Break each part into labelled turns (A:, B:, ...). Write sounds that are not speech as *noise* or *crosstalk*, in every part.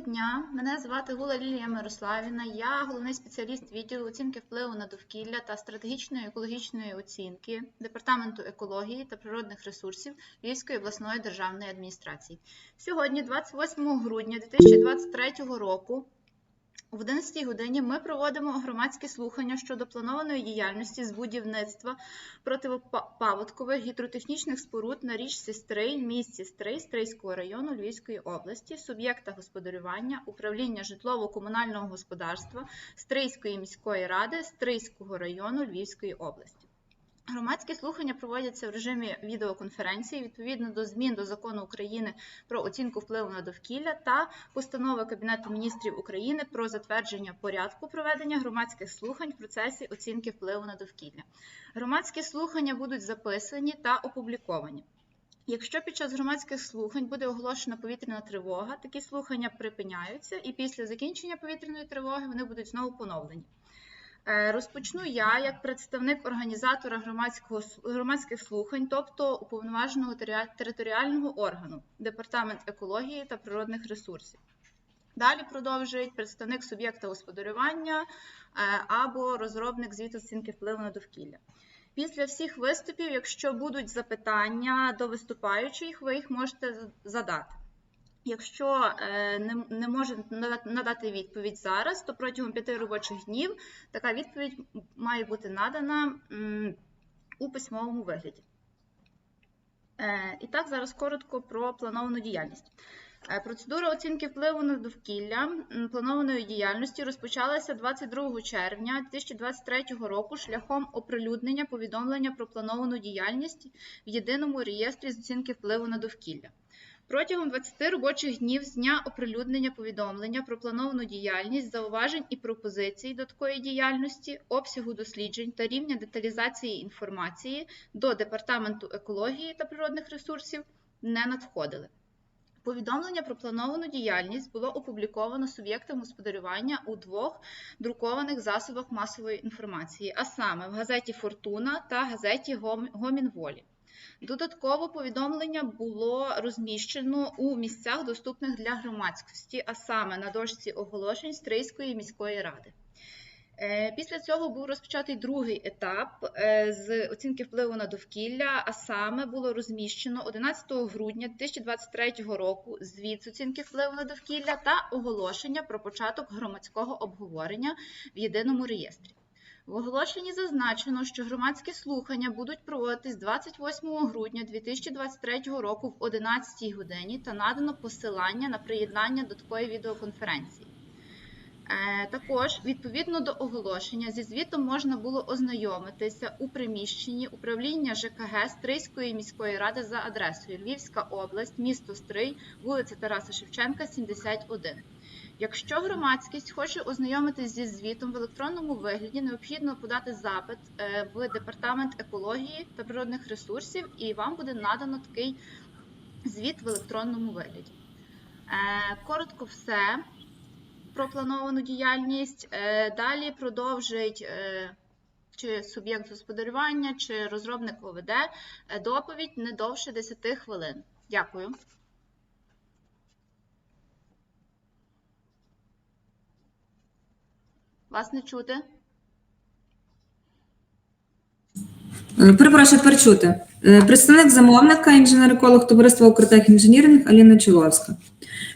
A: дня, мене звати Гула Лілія Мирославіна. Я головний спеціаліст відділу оцінки впливу на довкілля та стратегічної екологічної оцінки Департаменту екології та природних ресурсів Львівської обласної державної адміністрації. Сьогодні, 28 грудня 2023 року, о 11 годині ми проводимо громадські слухання щодо планованої діяльності з будівництва противопаводкових гідротехнічних споруд на річці Стрий, місті Стрий, Стрийського району Львівської області, суб'єкта господарювання, управління житлово-комунального господарства Стрийської міської ради Стрийського району Львівської області. Громадські слухання проводяться в режимі відеоконференції відповідно до змін до закону України про оцінку впливу на довкілля та постанови Кабінету міністрів України про затвердження порядку проведення громадських слухань в процесі оцінки впливу на довкілля. Громадські слухання будуть записані та опубліковані. Якщо під час громадських слухань буде оголошена повітряна тривога, такі слухання припиняються, і після закінчення повітряної тривоги вони будуть знову поновлені. Е, Розпочну я як представник організатора громадського громадських слухань, тобто уповноваженого територіального органу Департамент екології та природних ресурсів. Далі продовжують представник суб'єкта господарювання е, або розробник звіту оцінки впливу на довкілля. Після всіх виступів, якщо будуть запитання до виступаючих, ви їх можете задати. Якщо е, не, може надати відповідь зараз, то протягом п'яти робочих днів така відповідь має бути надана у письмовому вигляді. Е, І так, зараз коротко про плановану діяльність. Е, Процедура оцінки впливу на довкілля планованої діяльності розпочалася 22 червня 2023 року шляхом оприлюднення повідомлення про плановану діяльність в єдиному реєстрі з оцінки впливу на довкілля. Протягом 20 робочих днів з дня оприлюднення повідомлення про плановану діяльність, зауважень і пропозицій до такої діяльності, обсягу досліджень та рівня деталізації інформації до Департаменту екології та природних ресурсів не надходили. Повідомлення про плановану діяльність було опубліковано суб'єктом господарювання у двох друкованих засобах масової інформації, а саме в газеті Фортуна та газеті «Гом- Гомін Волі. Додатково повідомлення було розміщено у місцях, доступних для громадськості, а саме на дошці оголошень Стрийської міської ради. Е, Після цього був розпочатий другий етап е, з оцінки впливу на довкілля, а саме було розміщено 11 грудня 2023 року звіт з оцінки впливу на довкілля та оголошення про початок громадського обговорення в єдиному реєстрі. В оголошенні зазначено, що громадські слухання будуть проводитись 28 грудня 2023 року в 11 годині та надано посилання на приєднання до такої відеоконференції. Е, Також, відповідно до оголошення, зі звітом можна було ознайомитися у приміщенні управління ЖКГ Стрийської міської ради за адресою Львівська область, місто Стрий, вулиця Тараса Шевченка, 71. Якщо громадськість хоче ознайомитись зі звітом в електронному вигляді, необхідно подати запит е, в департамент екології та природних ресурсів, і вам буде надано такий звіт в електронному вигляді. Е, Коротко все про плановану діяльність. Е, Далі продовжить чи суб'єкт господарювання, чи розробник ОВД доповідь не довше 10 хвилин. Дякую. Вас не чути?
B: Е, Перепрошую, тепер чути. Е, Представник замовника, інженер-еколог товариства «Укртех Інженіринг» Аліна Чоловська.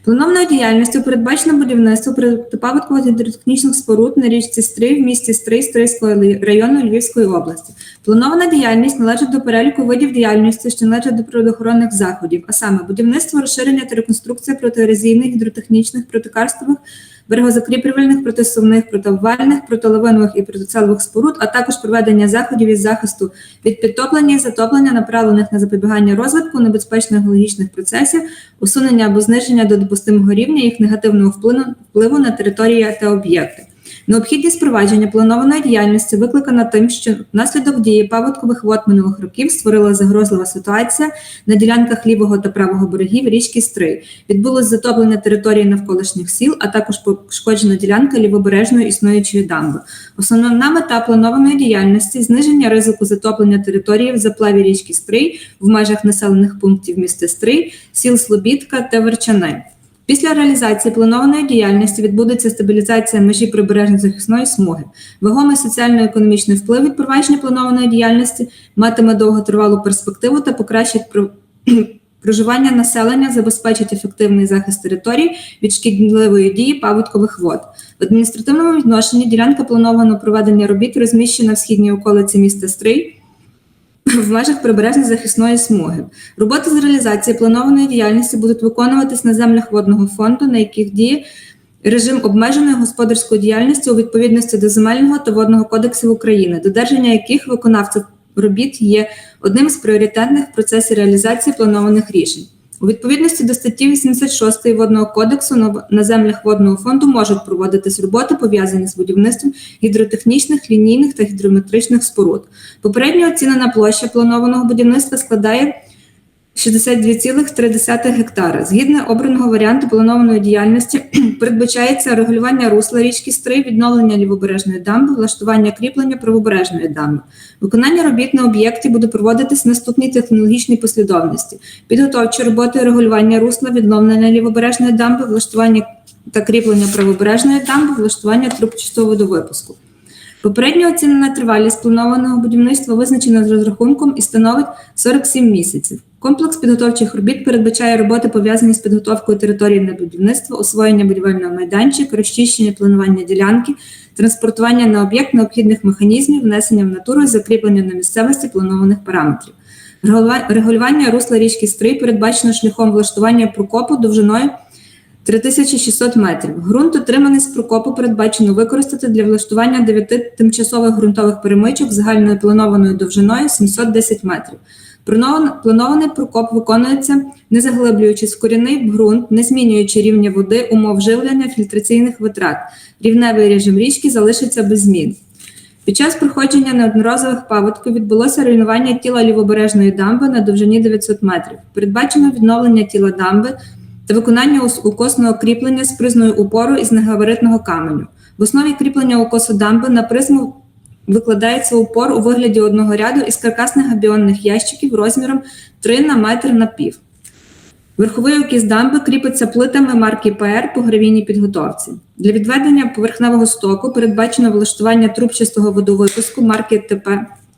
B: Планованою діяльністю передбачено будівництво протипаводкових гідротехнічних споруд на річці Стрий в місті Стрий Стрийського району Львівської області. Планована діяльність належить до переліку видів діяльності, що належать до природоохоронних заходів, а саме будівництво, розширення та реконструкція протиерозійних, гідротехнічних, протикарстових, берегозакріплювальних, протисувних, противальних, протиливинових і протицелових споруд, а також проведення заходів із захисту від підтоплення і затоплення, направлених на запобігання розвитку небезпечних геологічних процесів, усунення або зниження до допустимого рівня їх негативного впливу на території та об'єкти. Необхідність провадження планованої діяльності викликана тим, що внаслідок дії паводкових вод минулих років створила загрозлива ситуація на ділянках лівого та правого берегів річки Стрий. Відбулось затоплення території навколишніх сіл, а також пошкоджена ділянка лівобережної існуючої дамби. Основна мета планованої діяльності зниження ризику затоплення території в заплаві річки Стрий в межах населених пунктів міста Стрий, сіл Слобідка та Верчани. Після реалізації планованої діяльності відбудеться стабілізація межі прибережної захисної смуги. Вагомий соціально-економічний вплив від провадження планованої діяльності матиме довготривалу перспективу та покращить про- *clears throat* проживання населення, забезпечить ефективний захист територій від шкідливої дії паводкових вод. В адміністративному відношенні ділянка планованого проведення робіт розміщена в східній околиці міста Стрий в межах прибережної захисної смуги. Роботи з реалізації планованої діяльності будуть виконуватись на землях водного фонду, на яких діє режим обмеженої господарської діяльності у відповідності до земельного та водного кодексів України, додержання яких виконавців робіт є одним з пріоритетних в процесі реалізації планованих рішень. У відповідності до статті 86 Водного кодексу на- землях водного фонду можуть проводитись роботи, пов'язані з будівництвом гідротехнічних, лінійних та гідрометричних споруд. Попередня оцінена площа планованого будівництва складає 62,3 гектара. Згідно обраного варіанту планованої діяльності *clears throat* передбачається регулювання русла річки Стрий, відновлення лівобережної дамби, влаштування кріплення правобережної дамби. Виконання робіт на об'єкті буде проводитись в наступній технологічній послідовності: підготовчі роботи, регулювання русла, відновлення лівобережної дамби, влаштування та кріплення правобережної дамби, влаштування трубчастого водовипуску. Попередньо оцінена тривалість планованого будівництва визначена з розрахунком і становить 47 місяців. Комплекс підготовчих робіт передбачає роботи, пов'язані з підготовкою території на будівництво, освоєння будівельного майданчика, розчищення планування ділянки, транспортування на об'єкт необхідних механізмів, внесення в натуру і закріплення на місцевості планованих параметрів. Регулюва- Регулювання русла річки Стрий передбачено шляхом влаштування прокопу довжиною 3600 метрів. Ґрунт, отриманий з прокопу, передбачено використати для влаштування 9 тимчасових ґрунтових перемичок загальною планованою довжиною 710 метрів. Планований прокоп виконується, не заглиблюючись в корінний ґрунт, не змінюючи рівня води, умов живлення, фільтраційних витрат. Рівневий режим річки залишиться без змін. Під час проходження неодноразових паводків відбулося руйнування тіла лівобережної дамби на довжині 900 метрів. Передбачено відновлення тіла дамби та виконання укосного кріплення з призною упору із негабаритного каменю. В основі кріплення укосу дамби на призму викладається упор у вигляді одного ряду із каркасних габіонних ящиків розміром 3 на метр на пів. Верховий окіс дамби кріпиться плитами марки ПР по гравійній підготовці. Для відведення поверхневого стоку передбачено влаштування трубчастого водовипуску марки ТП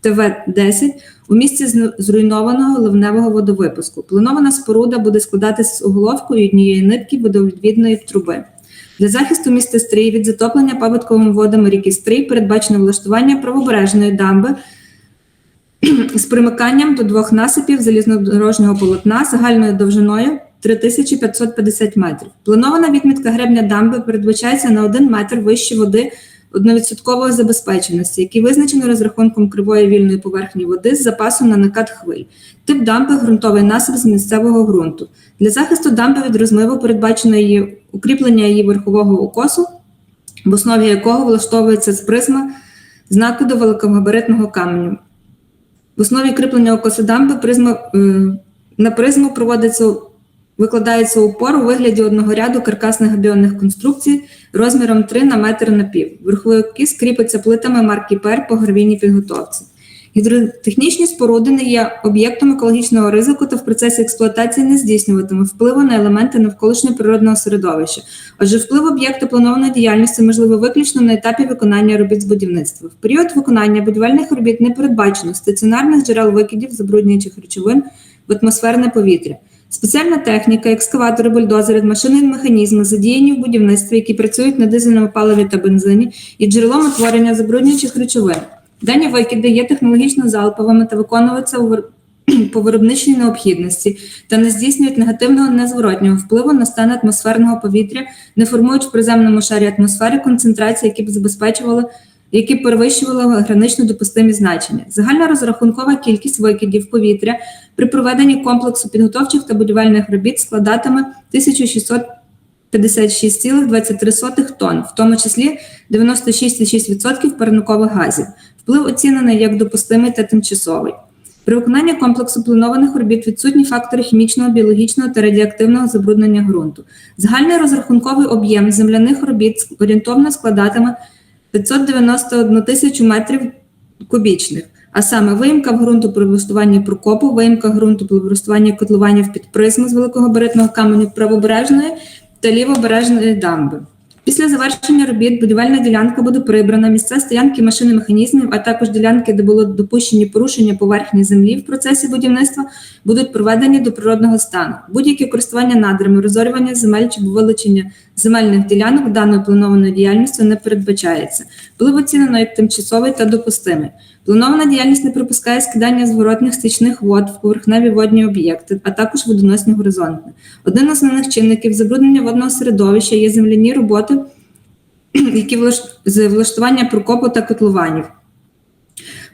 B: ТВ-10 у місці зруйнованого ливневого водовипуску. Планована споруда буде складатися з уголовкою однієї нитки водовідвідної труби. Для захисту міста Стрий від затоплення паводковими водами ріки Стрий передбачено влаштування правобережної дамби з примиканням до двох насипів залізнодорожнього полотна загальною довжиною 3550 метрів. Планована відмітка гребня дамби передбачається на 1 метр вище води одновідсоткової забезпеченості, який визначено розрахунком кривої вільної поверхні води з запасом на накат хвиль. Тип дамби ґрунтовий насип з місцевого ґрунту. Для захисту дамби від розмиву передбачено її укріплення її верхового укосу, в основі якого влаштовується з призма з накиду великогабаритного каменю. В основі кріплення укосу дамби призма, е, на призму проводиться викладається упор у вигляді одного ряду каркасних габіонних конструкцій розміром 3 на метр на пів. Верховий кріпиться плитами марки ПЕР по гравійній підготовці. Гідротехнічні споруди не є об'єктом екологічного ризику та в процесі експлуатації не здійснюватиме впливу на елементи навколишнього природного середовища. Отже, вплив об'єкта планованої діяльності можливо виключно на етапі виконання робіт з будівництва. В період виконання будівельних робіт не передбачено стаціонарних джерел викидів забруднюючих речовин в атмосферне повітря. Спеціальна техніка, екскаватори, бульдозери, машини механізми задіяні в будівництві, які працюють на дизельному паливі та бензині, і джерелом утворення забруднюючих речовин. Дані викиди є технологічно залповими та виконуються у *clears throat* по виробничній необхідності та не здійснюють негативного незворотнього впливу на стан атмосферного повітря, не формують в приземному шарі атмосфери концентрації, які б забезпечували які перевищували гранично допустимі значення. Загальна розрахункова кількість викидів повітря при проведенні комплексу підготовчих та будівельних робіт складатиме 1656,23 тонн, в тому числі 96,6% парникових газів. Вплив оцінений як допустимий та тимчасовий. При виконанні комплексу планованих робіт відсутні фактори хімічного, біологічного та радіоактивного забруднення ґрунту. Загальний розрахунковий об'єм земляних робіт орієнтовно складатиме 591 тисячу метрів кубічних, а саме виїмка в ґрунту при влаштуванні прокопу, виїмка ґрунту при влаштуванні котлування в підпризму з великогабаритного каменю правобережної та лівобережної дамби. Після завершення робіт будівельна ділянка буде прибрана, місця стоянки машин і механізмів, а також ділянки, де було допущені порушення поверхні землі в процесі будівництва, будуть проведені до природного стану. Будь-які користування надрами, розорювання земель чи вилучення земельних ділянок даною планованою діяльністю не передбачається. Було оцінено як тимчасовий та допустимий. Планована діяльність не припускає скидання зворотних стічних вод в поверхневі водні об'єкти, а також водоносні горизонти. Один з основних чинників забруднення водного середовища є земляні роботи, *clears throat* які влаш- з влаштування прокопу та котлованів.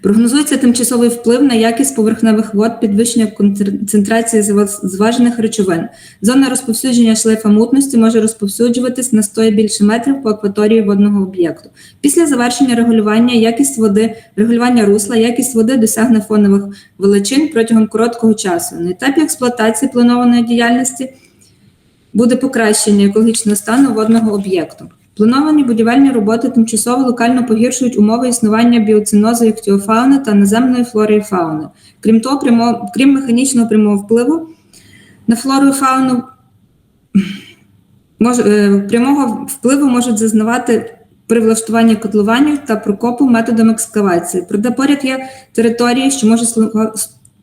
B: Прогнозується тимчасовий вплив на якість поверхневих вод, підвищення концентрації зважених речовин. Зона розповсюдження шлейфа мутності може розповсюджуватись на 100 і більше метрів по акваторії водного об'єкту. Після завершення регулювання якість води, регулювання русла, якість води досягне фонових величин протягом короткого часу. На етапі експлуатації планованої діяльності буде покращення екологічного стану водного об'єкту. Плановані будівельні роботи тимчасово локально погіршують умови існування біоцинозу іхтіофауни та наземної флори і фауни. Крім того, прямо, крім механічного прямого впливу на флору і фауну, мож, е, прямого впливу можуть зазнавати при влаштуванні котлованів та прокопу методом екскавації. Проте поряд є території, що можуть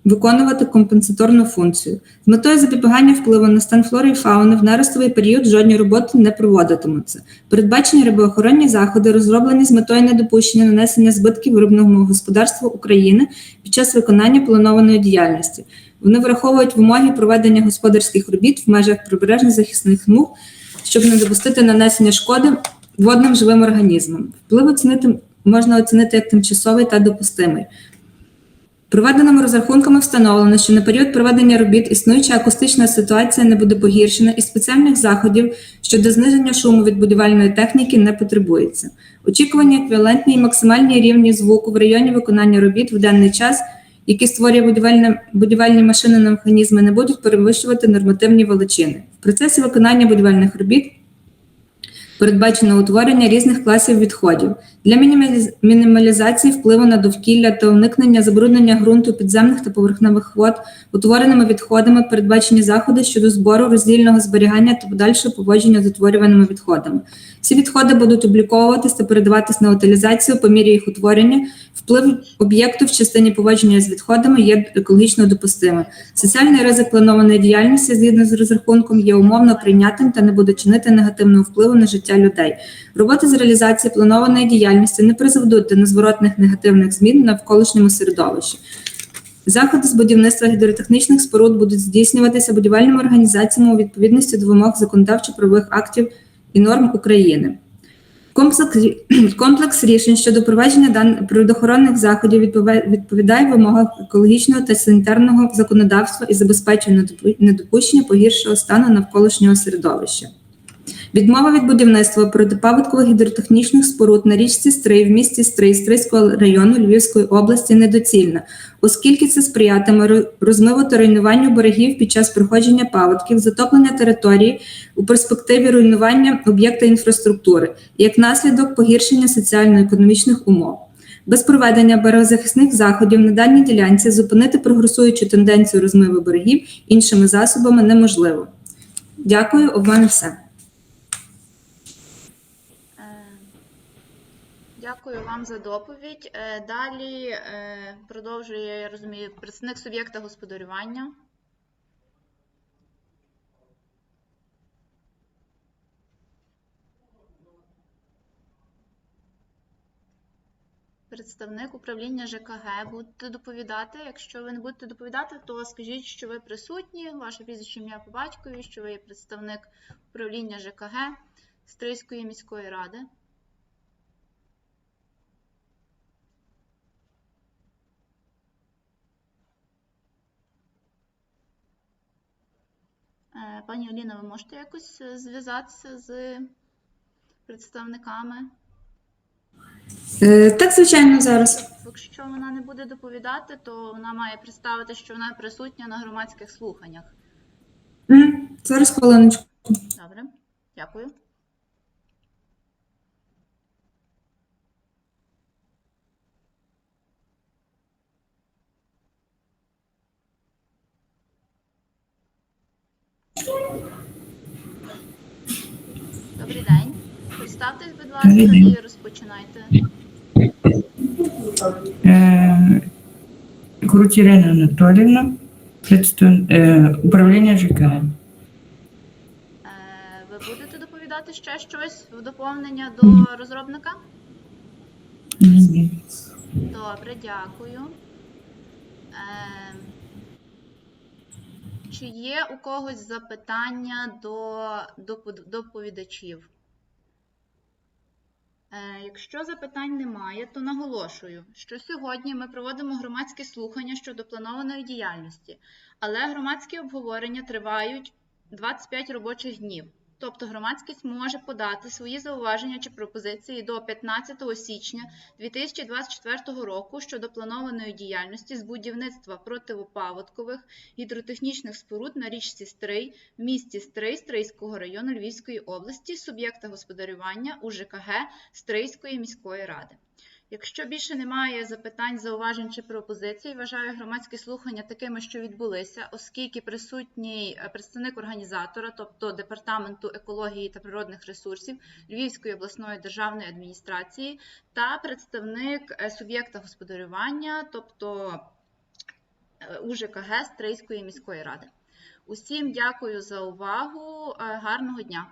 B: виконувати компенсаторну функцію. З метою запобігання впливу на стан флори і фауни в нерестовий період жодні роботи не проводитимуться. Передбачені рибоохоронні заходи розроблені з метою недопущення нанесення збитків рибному господарству України під час виконання планованої діяльності. Вони враховують вимоги проведення господарських робіт в межах прибережних захисних смуг, щоб не допустити нанесення шкоди водним живим організмам. Вплив оцінити можна оцінити як тимчасовий та допустимий. Проведеними розрахунками встановлено, що на період проведення робіт існуюча акустична ситуація не буде погіршена і спеціальних заходів щодо зниження шуму від будівельної техніки не потребується. Очікувані еквівалентні і максимальні рівні звуку в районі виконання робіт в денний час, які створює будівельні машини на механізми, не будуть перевищувати нормативні величини. В процесі виконання будівельних робіт передбачено утворення різних класів відходів для мінімалізації впливу на довкілля та уникнення забруднення ґрунту підземних та поверхневих вод утвореними відходами передбачені заходи щодо збору, роздільного зберігання та подальшого поводження з утворюваними відходами. Всі відходи будуть обліковуватись та передаватись на утилізацію по мірі їх утворення. Вплив об'єкту в частині поводження з відходами є екологічно допустимим. Соціальний ризик планованої діяльності згідно з розрахунком є умовно прийнятим та не буде чинити негативного впливу на життя людей. Роботи з реалізації планованої діяльності не призведуть до незворотних негативних змін навколишньому середовищі. Заходи з будівництва гідротехнічних споруд будуть здійснюватися будівельними організаціями у відповідності до вимог законодавчо-правових актів і норм України. Комплекс, *clears throat* комплекс рішень щодо проведення дан... природоохоронних заходів відповідає вимогам екологічного та санітарного законодавства і забезпечує недопущення погіршого стану навколишнього середовища. Відмова від будівництва протипаводкових гідротехнічних споруд на річці Стрий в місті Стрий Стрийського району Львівської області недоцільна, оскільки це сприятиме ро- розмиву та руйнуванню берегів під час проходження паводків, затоплення території у перспективі руйнування об'єкта інфраструктури, як наслідок погіршення соціально-економічних умов. Без проведення берегозахисних заходів на даній ділянці зупинити прогресуючу тенденцію розмиву берегів іншими засобами неможливо. Дякую, у мене все.
A: Е, Дякую вам за доповідь. Е, Далі е, продовжує, я розумію, представник суб'єкта господарювання. Представник управління ЖКГ будете доповідати. Якщо ви не будете доповідати, то скажіть, що ви присутні, ваше прізвище ім'я по батькові, що ви є представник управління ЖКГ Стрийської міської ради. Пані Оліна, ви можете якось е, зв'язатися з представниками?
B: Е, так, звичайно, зараз.
A: Якщо вона не буде доповідати, то вона має представити, що вона присутня на громадських слуханнях.
B: М, Зараз хвилиночку.
A: Добре, дякую. День. Представтесь, будь ласка,
C: Добрий день.
A: і розпочинайте.
C: Е, Круть Ірина Анатолівна, представ- е, управління ЖКГ.
A: Е, Ви будете доповідати ще щось в доповнення до розробника?
C: Ні.
A: Добре, дякую. Чи є у когось запитання до доповідачів? Е, Якщо запитань немає, то наголошую, що сьогодні ми проводимо громадські слухання щодо планованої діяльності, але громадські обговорення тривають 25 робочих днів. Тобто громадськість може подати свої зауваження чи пропозиції до 15 січня 2024 року щодо планованої діяльності з будівництва противопаводкових гідротехнічних споруд на річці Стрий в місті Стрий Стрийського району Львівської області, суб'єкта господарювання УЖКГ Стрийської міської ради. Якщо більше немає запитань, зауважень чи пропозицій, вважаю громадські слухання такими, що відбулися, оскільки присутній е, представник організатора, тобто департаменту екології та природних ресурсів Львівської обласної державної адміністрації, та представник е, суб'єкта господарювання, тобто е, УЖКГ Стрийської міської ради. Усім дякую за увагу. Гарного дня!